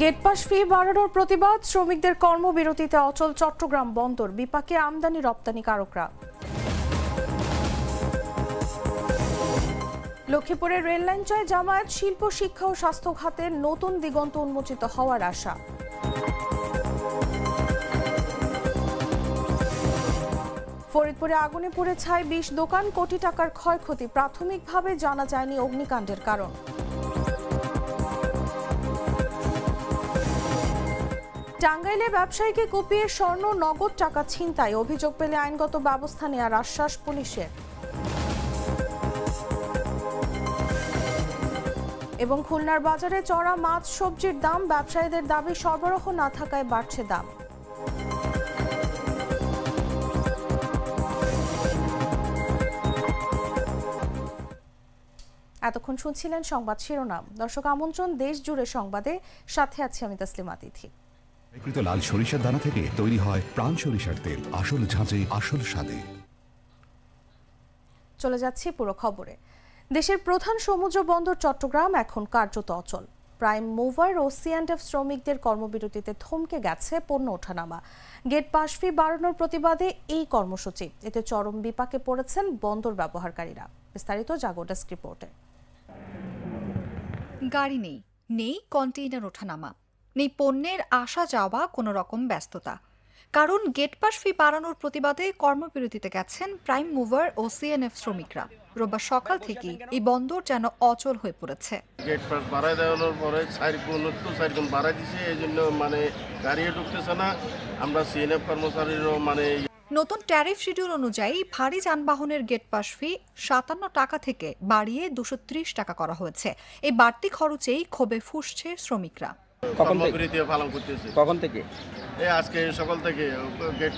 Gate pass ফি বাড়ানোর প্রতিবাদ, শ্রমিকদের কর্মবিরতিতে অচল চট্টগ্রাম বন্দর, বিপাকে আমদানি রপ্তানিকারকরা লক্ষ্মীপুরের রেললাইন জয় জামায়াত, শিল্প, শিক্ষা ও স্বাস্থ্য খাতে নতুন দিগন্ত উন্মোচিত হওয়ার আশা। ফরিদপুরে আগুনে পুড়ে ছাই বিশ দোকান, কোটি টাকার ক্ষয়ক্ষতি। প্রাথমিকভাবে জানা যায়নি অগ্নিকাণ্ডের কারণ। টাঙ্গাইলে ব্যবসায়ীকে কুপিয়ে স্বর্ণ নগদ টাকা ছিনতাই। অভিযোগ পেলে আইনগত ব্যবস্থা নেওয়ার আশ্বাস পুলিশের। এবং খুলনার বাজারে চড়া মাছ, সবজির দাম, ব্যবসায়ীদের দাবি সরবরাহ না থাকায় বাড়ছে দাম। এতক্ষণ শুনছিলেন সংবাদ শিরোনাম। দর্শক আমন্ত্রণ, দেশ জুড়ে সংবাদে। সাথে আছি আমি তাসলিমা তিথি। লাল সরিষার দানা থেকে তৈরি হয় প্রাণ সরিষার তেল। আসল ঝাঁঝে আসল স্বাদে। চলে যাচ্ছি পুরো খবরে। দেশের প্রধান সমুদ্র বন্দর চট্টগ্রাম এখন কার্যত অচল। প্রাইম মুভার ও সিঅ্যান্ডএফ শ্রমিকদের কর্মবিরতিতে থমকে গেছে পণ্য ওঠানামা। গেট পাস ফি বাড়ানোর প্রতিবাদে এই কর্মসূচি। এতে চরম বিপাকে পড়েছেন বন্দর ব্যবহারকারীরা। বিস্তারিত জাগো ডেস্ক রিপোর্টে। গাড়ি নেই নেই কন্টেইনার ওঠানামা। নেই পণ্যের আসা যাওয়া কোনো রকম ব্যস্ততা। কারণ গেট পাস ফি বাড়ানোর প্রতিবাদে কর্মবিরতিতে গেছেন প্রাইম মুভার ও সিএনএফ শ্রমিকরা। রোববার সকাল থেকেই এই বন্দর যেন অচল হয়ে পড়েছে। গেট পাস বাড়াই দেওয়ানোর পরে চার গুণ তো চার গুণ বাড়াই দিছে এই জন্য মানে গাড়িও ঢুকতেছে না। আমরা সিএনএফ কর্মচারীরও মানে নতুন ট্যারিফ শিডিউল অনুযায়ী ভারী যানবাহনের গেট পাস ফি সাতান্ন টাকা থেকে বাড়িয়ে দুশো ত্রিশ টাকা করা হয়েছে। এই বাড়তি খরচেই ক্ষোভে ফুসছে শ্রমিকরা। কখন থেকে? পালন করতেছে। কখন থেকে? এই আজকে সকাল থেকে গেট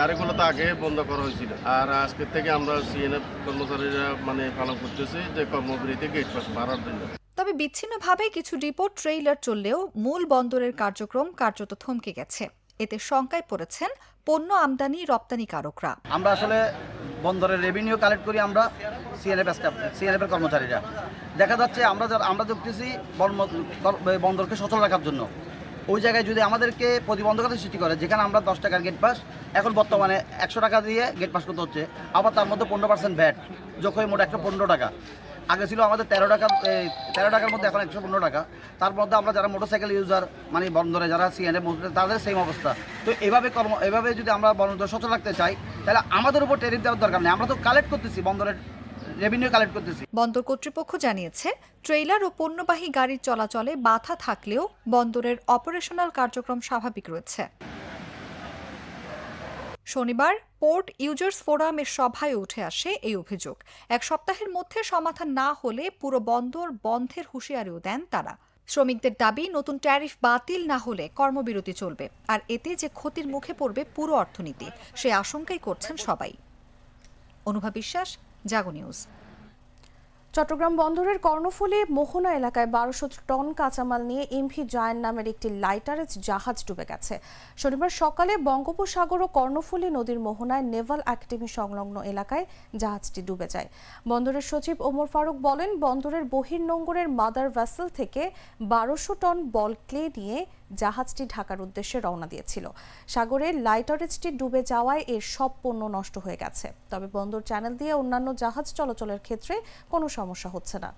গাড়িগুলো তো আগে বন্ধ করা হয়েছিল। আর আজকের থেকে আমরা সিএনএফ কর্মচারীরা মানে পালন করতেছি যে কর্মবিরতি গেট পাস বাড়ার জন্য। তবে বিচ্ছিন্নভাবে কিছু ডিপোর্ট ট্রেইলার চললেও মূল বন্দরের কার্যক্রম কার্যত থমকে গেছে। এতে শঙ্কায় পড়েছেন পণ্য আমদানি রপ্তানিকারকরা। আমরা আসলে বন্দরের রেভিনিউ কালেক্ট করি আমরা সিএনএফ সিএনএফ এর কর্মচারীরা। দেখা যাচ্ছে আমরা যারা আমরা দেখতেছি বন্দরকে সচল রাখার জন্য। ওই জায়গায় যদি আমাদেরকে প্রতিবন্ধকতা সৃষ্টি করে, যেখানে আমরা দশ টাকার গেট পাস এখন বর্তমানে একশো টাকা দিয়ে গেট পাস করতে হচ্ছে, আবার তার মধ্যে পনেরো পার্সেন্ট ভ্যাট যোগ হয়ে মোট একশো পনেরো টাকা। আগে ছিল আমাদের তেরো টাকা তেরো টাকার মধ্যে এখন একশো পনেরো টাকা। তার মধ্যে আমরা যারা মোটরসাইকেল ইউজার মানে বন্দরে যারা সিএনএফ তাদের সেম অবস্থা। তো এভাবে কর্ম এভাবে যদি আমরা বন্দর সচল রাখতে চাই, তাহলে আমাদের উপর টেরিফ দেওয়ার দরকার নেই। আমরা তো কালেক্ট করতেছি বন্দরের রেভিনিউ কালেক্ট করতেছি। বন্দর কর্তৃপক্ষ জানিয়েছে, ট্রেইলার ও পণ্যবাহী গাড়ির চলাচলে বাধা থাকলেও বন্দরের অপারেশনাল কার্যক্রম স্বাভাবিক রয়েছে। শনিবার পোর্ট ইউজার্স ফোরামের সভায় উঠে আসে এই অভিযোগ। এক সপ্তাহের মধ্যে সমাধান না হলে পুরো বন্দর বন্ধের হুঁশিয়ারিও দেন তারা। শ্রমিকদের দাবি, নতুন ট্যারিফ বাতিল না হলে কর্মবিরতি চলবে, আর এতে যে ক্ষতির মুখে পড়বে পুরো অর্থনীতি, সে আশঙ্কাই করছেন সবাই। অনুভা বিশ্বাস জাগো নিউজ। চট্টগ্রাম বন্দরের কর্ণফুলী মোহনা এলাকায় বারোশো টন কাঁচামাল নিয়ে এমভি জায়ান নামের একটি লাইটারেজ জাহাজ ডুবে গেছে। শনিবার সকালে বঙ্গোপসাগর ও কর্ণফুলী নদীর মোহনায় নেভাল একাডেমি সংলগ্ন এলাকায় জাহাজটি ডুবে যায়। বন্দরের সচিব ওমর ফারুক বলেন, বন্দরের বহির্নোঙ্গরের মাদার ভ্যাসেল থেকে বারোশো টন বল ক্লে নিয়ে জাহাজটি ঢাকার উদ্দেশ্যে রওনা দিয়েছিল। সাগরে লাইটারেজটি ডুবে যাওয়ায় এর সব পণ্য নষ্ট হয়ে গেছে। তবে বন্দর চ্যানেল দিয়ে অন্যান্য জাহাজ চলাচলের ক্ষেত্রে কোনো সমস্যা হচ্ছে না।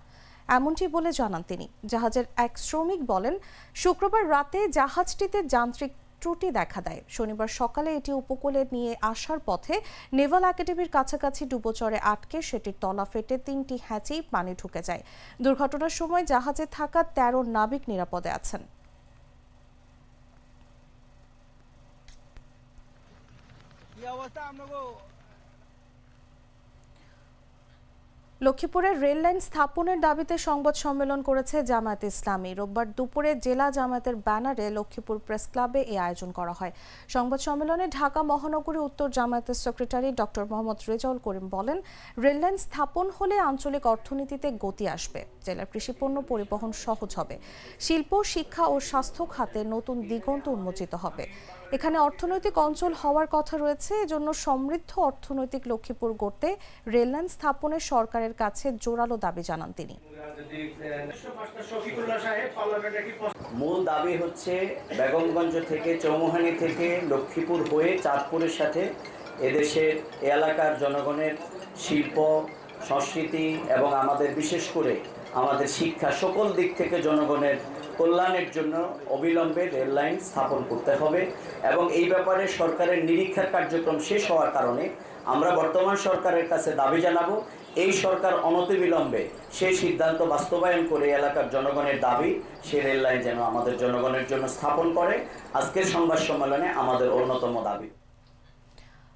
এমনটি বলে জানান তিনি। জাহাজের এক শ্রমিক বলেন, শুক্রবার রাতে জাহাজটিতে যান্ত্রিক ত্রুটি দেখা দেয়। শনিবার সকালে এটি উপকূলে নিয়ে আসার পথে নেভাল একাডেমির কাছাকাছি ডুবোচরে আটকে সেটির তলা ফেটে তিনটি হ্যাচেই পানি ঢুকে যায়। দুর্ঘটনার সময় জাহাজে থাকা তেরো নাবিক নিরাপদে আছেন। লক্ষ্মীপুরের রেল লাইন স্থাপনের দাবিতে সংবাদ সম্মেলন করেছে জামায়াত ইসলামী। রোববার দুপুরে জেলা জামায়াতের ব্যানারে লক্ষ্মীপুর প্রেস ক্লাবে এই আয়োজন করা হয়। সংবাদ সম্মেলনে ঢাকা মহানগরী উত্তর জামায়াতের সেক্রেটারি ডক্টর মোহাম্মদ রেজাউল করিম বলেন, রেল লাইন স্থাপন হলে আঞ্চলিক অর্থনীতিতে গতি আসবে। জেলার কৃষিপণ্য পরিবহন সহজ হবে। শিল্প, শিক্ষা ও স্বাস্থ্য খাতে নতুন দিগন্ত উন্মোচিত হবে। এখানে অর্থনৈতিক অঞ্চল হওয়ার কথা রয়েছে। এজন্য সমৃদ্ধ অর্থনৈতিক লক্ষ্মীপুর গড়তে রেললাইন স্থাপনে সরকারের কাছে জোরালো দাবি জানান তিনি। মূল দাবি হচ্ছে বেগমগঞ্জ থেকে, চৌমুহানি থেকে, লক্ষ্মীপুর হয়ে চাঁদপুরের সাথে এদেশের এলাকার জনগণের শিল্প, সংস্কৃতি এবং আমাদের বিশেষ করে আমাদের শিক্ষা সকল দিক থেকে জনগণের কল্যাণের জন্য অবিলম্বে রেললাইন স্থাপন করতে হবে এবং এই ব্যাপারে সরকারের নিরীক্ষার কার্যক্রম শেষ হওয়ার কারণে আমরা বর্তমান সরকারের কাছে দাবি জানাব, এই সরকার অনতিবিলম্বে সেই সিদ্ধান্ত বাস্তবায়ন করে এলাকার জনগণের দাবি, সে রেললাইন যেন আমাদের জনগণের জন্য স্থাপন করে। আজকের সংবাদ সম্মেলনে আমাদের অন্যতম দাবি।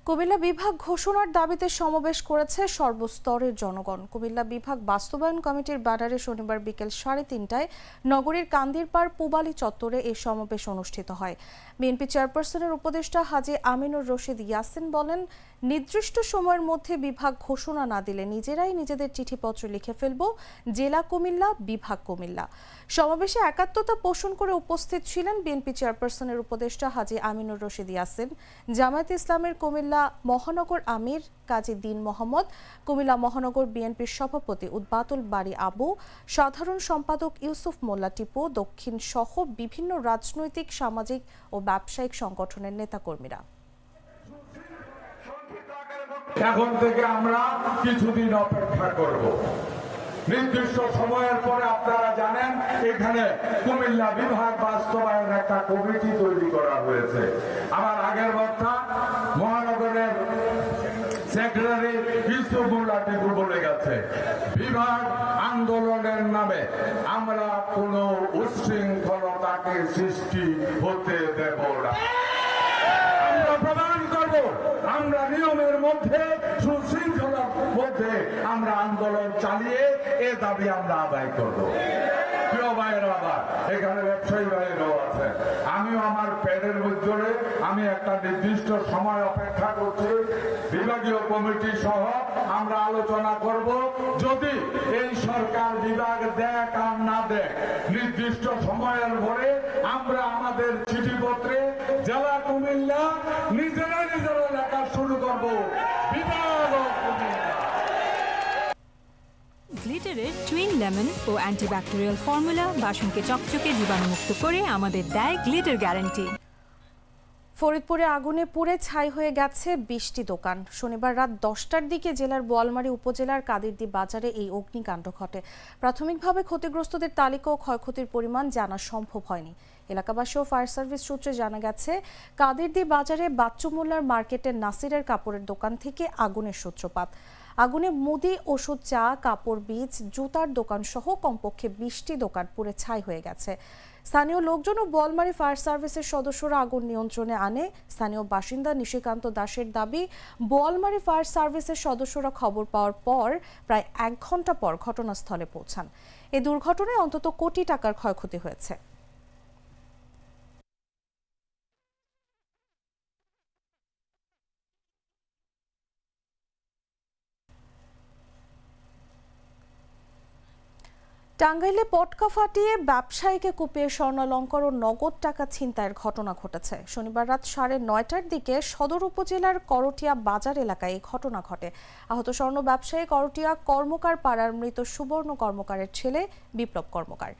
কুমিল্লা বিভাগ ঘোষণার দাবিতে সমাবেশ করেছে সর্বস্তরের জনগণ। কুমিল্লা বিভাগ বাস্তবায়ন কমিটির ব্যানারে শনিবার বিকেল সাড়ে তিনটায় নগরীর কান্দিরপাড় পুবালি চত্বরে এই সমাবেশ অনুষ্ঠিত হয়। বিএনপি চেয়ারপারসনের উপদেষ্টা হাজি আমিনুর রশিদ ইয়াসিন বলেন নির্দিষ্ট সময়ের মধ্যে বিভাগ ঘোষণা না দিলে নিজেরাই নিজেদের চিঠিপত্র লিখে ফেলব। জেলা কুমিল্লা, বিভাগ কুমিল্লা। সমাবেশে একাত্মতা পোষণ করে উপস্থিত ছিলেন বিএনপি চেয়ারপারসনের উপদেষ্টা হাজি আমিনুর রশিদ ইয়াসিন, জামায়াত ইসলামের কুমিল্লা মহানগর আমির কাজী দিন মোহাম্মদ, কুমিল্লা মহানগর বিএনপির সভাপতি উদ্বাতুল বাড়ি আবু, সাধারণ সম্পাদক ইউসুফ মোল্লা টিপু দক্ষিণ সহ বিভিন্ন রাজনৈতিক, সামাজিক ও ব্যবসায়িক সংগঠনের নেতাকর্মীরা। এখন থেকে আমরা কিছুদিন অপেক্ষা করব। নির্দিষ্ট সময়ের পরে আপনারা জানেন, এখানে কুমিল্লা বিভাগ বাস্তবায়ন একটা কমিটি তৈরি করা হয়েছে। আমার আগের বক্তা, মহানগরের সেক্রেটারি ইউসুফুল্লাহ টিপু বলে গেছে, বিভাগ আন্দোলনের নামে আমরা কোনো উচ্ছৃঙ্খলতাকে সৃষ্টি হতে দেব না। আমরা নিয়মের মধ্যে, সুশৃঙ্খলার মধ্যে আমরা আন্দোলন চালিয়ে এ দাবি আমরা আদায় করব। এখানে ব্যবসায়ী আছে। আমিও আমার প্যাডের মধ্যে, আমি একটা নির্দিষ্ট সময় অপেক্ষা করছি। বিভাগীয় কমিটি সহ আমরা আলোচনা করব। যদি এই সরকার বিভাগ দেখ আর নির্দিষ্ট সময়ের পরে আমরা আমাদের চিঠিপত্রে জেলা কুমিল্লা নিজেরা নিজেরা লেখা শুরু করব। গ্লিটারের টুইন লেমন ও অ্যান্টিব্যাকটেরিয়াল ফর্মুলা বাসনকে চকচকে জীবাণুমুক্ত করে আমাদের দেয় গ্লিটার গ্যারান্টি। ফরিদপুরে আগুনে পুড়ে ছাই হয়ে গেছে বিশটি দোকান। শনিবার রাত দশটার দিকে জেলার বোয়ালমারী উপজেলার কাদিরদি বাজারে এই অগ্নিকাণ্ড ঘটে। প্রাথমিকভাবে ক্ষতিগ্রস্তদের তালিকা ও ক্ষয়ক্ষতির পরিমাণ জানা সম্ভব হয়নি। এলাকাবাসী ও ফায়ার সার্ভিস সূত্রে জানা গেছে, কাদিরদি বাজারে বাচ্চু মোল্লার মার্কেটের নাসিরের কাপড়ের দোকান থেকে আগুনের সূত্রপাত। আগুনে মুদি, ওষুধ, চা, কাপড়, বীজ, জুতার দোকান সহ কমপক্ষে বিশটি দোকান পুড়ে ছাই হয়ে গেছে। স্থানীয় লোকজন ও বলমারি ফায়ার সার্ভিসের সদস্যরা আগুন নিয়ন্ত্রণে আনে। স্থানীয় বাসিন্দা নিশিকান্ত দাসের দাবি, বলমারি ফায়ার সার্ভিসের সদস্যরা খবর পাওয়ার পর প্রায় এক ঘণ্টা পর ঘটনাস্থলে পৌঁছান। এ দুর্ঘটনায় অন্তত কোটি টাকার ক্ষয়ক্ষতি হয়েছে। টাঙ্গাইলে পটকা ফাটিয়ে ব্যবসায়ীকে কুপিয়ে স্বর্ণালঙ্কার ও নগদ টাকা ছিনতাইয়ের ঘটনা ঘটেছে। শনিবার রাত সাড়ে নয়টার দিকে সদর উপজেলার করটিয়া বাজার এলাকায় এই ঘটনা ঘটে। আহত স্বর্ণ ব্যবসায়ী করটিয়া কর্মকার পাড়ার মৃত সুবর্ণ কর্মকারের ছেলে বিপ্লব কর্মকার।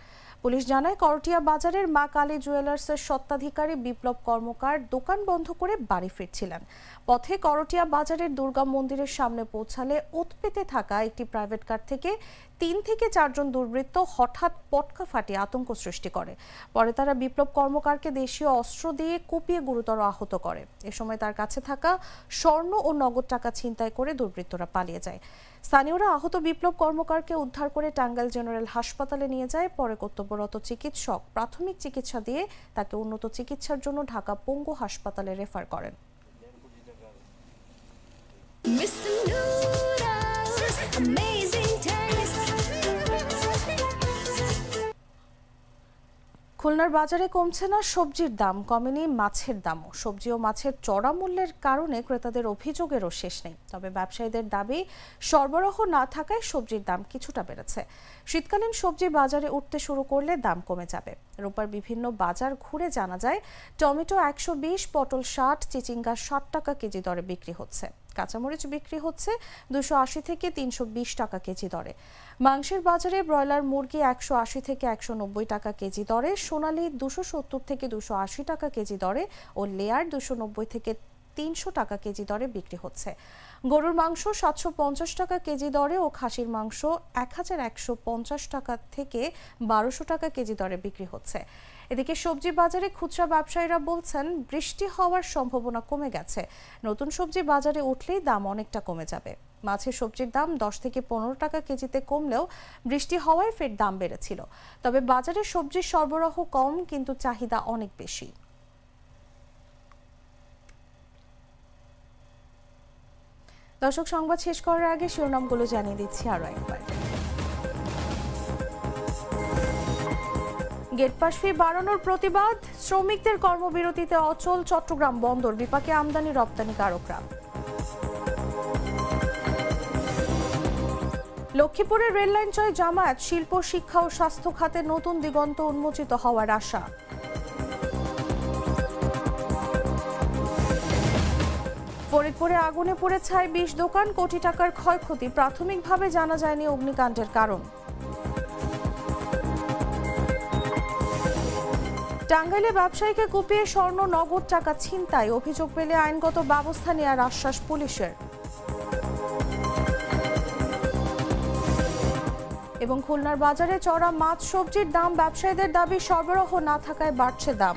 পুলিশ জানায়, করটিয়া বাজারের মা কালী জুয়েলার্সের স্বত্বাধিকারী বিপ্লব কর্মকার দোকান বন্ধ করে বাড়ি ফিরছিলেন। পথে করটিয়া বাজারের দুর্গা মন্দিরের সামনে পৌঁছালে উৎপেতে থাকা একটি প্রাইভেট কার থেকে তিন থেকে চারজন দুর্বৃত্ত হঠাৎ পটকা ফাটিয়ে আতঙ্ক সৃষ্টি করে। পরে তারা বিপ্লব কর্মকারকে দেশীয় অস্ত্র দিয়ে কুপিয়ে গুরুতর আহত করে। এ সময় তার কাছে থাকা স্বর্ণ ও নগদ টাকা ছিনতাই করে দুর্বৃত্তরা পালিয়ে যায়। স্থানীয়রা আহত বিপ্লব কর্মকারকে উদ্ধার করে টাঙ্গাইল জেনারেল হাসপাতালে নিয়ে যায়। পরে কর্তব্যরত চিকিৎসক প্রাথমিক চিকিৎসা দিয়ে তাকে উন্নত চিকিৎসার জন্য ঢাকা পঙ্গু হাসপাতালে রেফার করেন। Amazing খুলনার বাজারে কমছে না সবজির দাম, কমেনি মাছের দামও। সবজি ও মাছের চড়া মূল্যের কারণে ক্রেতাদের অভিযোগেরও শেষ নেই। তবে ব্যবসায়ীদের দাবি, সরবরাহ না থাকায় সবজির দাম কিছুটা বেড়েছে। শীতকালীন সবজি বাজারে উঠতে শুরু করলে দাম কমে যাবে। রোববার বিভিন্ন বাজার ঘুরে জানা যায়, টমেটো একশো বিশ, পটল ষাট, চিচিঙ্গা ষাট টাকা কেজি দরে বিক্রি হচ্ছে। কাঁচামরিচ বিক্রি হচ্ছে দুশো আশি থেকে তিনশো বিশ টাকা কেজি দরে। মাংসের বাজারে ব্রয়লার মুরগি একশো আশি থেকে একশো নব্বই টাকা কেজি দরে, সোনালি দুশো সত্তর থেকে দুশো আশি টাকা কেজি দরে ও লেয়ার দুশো নব্বই থেকে তিনশো টাকা কেজি দরে বিক্রি হচ্ছে। গরুর মাংস সাতশো পঞ্চাশ টাকা কেজি দরে ও খাসির মাংস এক হাজার একশো পঞ্চাশ টাকা থেকে বারোশো টাকা কেজি দরে বিক্রি হচ্ছে। এদিকে সবজি বাজারে খুচরা ব্যবসায়ীরা বলছেন, বৃষ্টি হওয়ার সম্ভাবনা কমে গেছে। নতুন সবজি বাজারে উঠলেই দাম অনেকটা কমে যাবে। মাছের সবজির দাম দশ থেকে পনেরো টাকা কেজিতে কমলেও বৃষ্টি হওয়ায় ফের দাম বেড়েছিল। তবে বাজারে সবজির সরবরাহ কম, কিন্তু চাহিদা অনেক বেশি। দর্শক, সংবাদ শেষ করার আগে শিরোনামগুলো জানিয়ে দিচ্ছি আরও একবার। গেট পাস ফি বাড়ানোর প্রতিবাদ, শ্রমিকদের কর্মবিরতিতে অচল চট্টগ্রাম বন্দর, বিপাকে আমদানি রপ্তানিকারকরা লক্ষ্মীপুরের রেললাইন জয় জামায়াত, শিল্প, শিক্ষা ও স্বাস্থ্য খাতে নতুন দিগন্ত উন্মোচিত হওয়ার আশা। ফরিদপুরে আগুনে পড়ে ছাই বিশ দোকান কোটি টাকার ক্ষয়ক্ষতি। প্রাথমিকভাবে জানা যায়নি অগ্নিকাণ্ডের কারণ। টাঙ্গাইলে ব্যবসায়ীকে কুপিয়ে স্বর্ণ নগদ টাকা ছিনতাই। অভিযোগ পেলে আইনগত ব্যবস্থা নেওয়ার আশ্বাস পুলিশের। এবং খুলনার বাজারে চড়া মাছ, সবজির দাম ব্যবসায়ীদের দাবি সরবরাহ না থাকায় বাড়ছে দাম।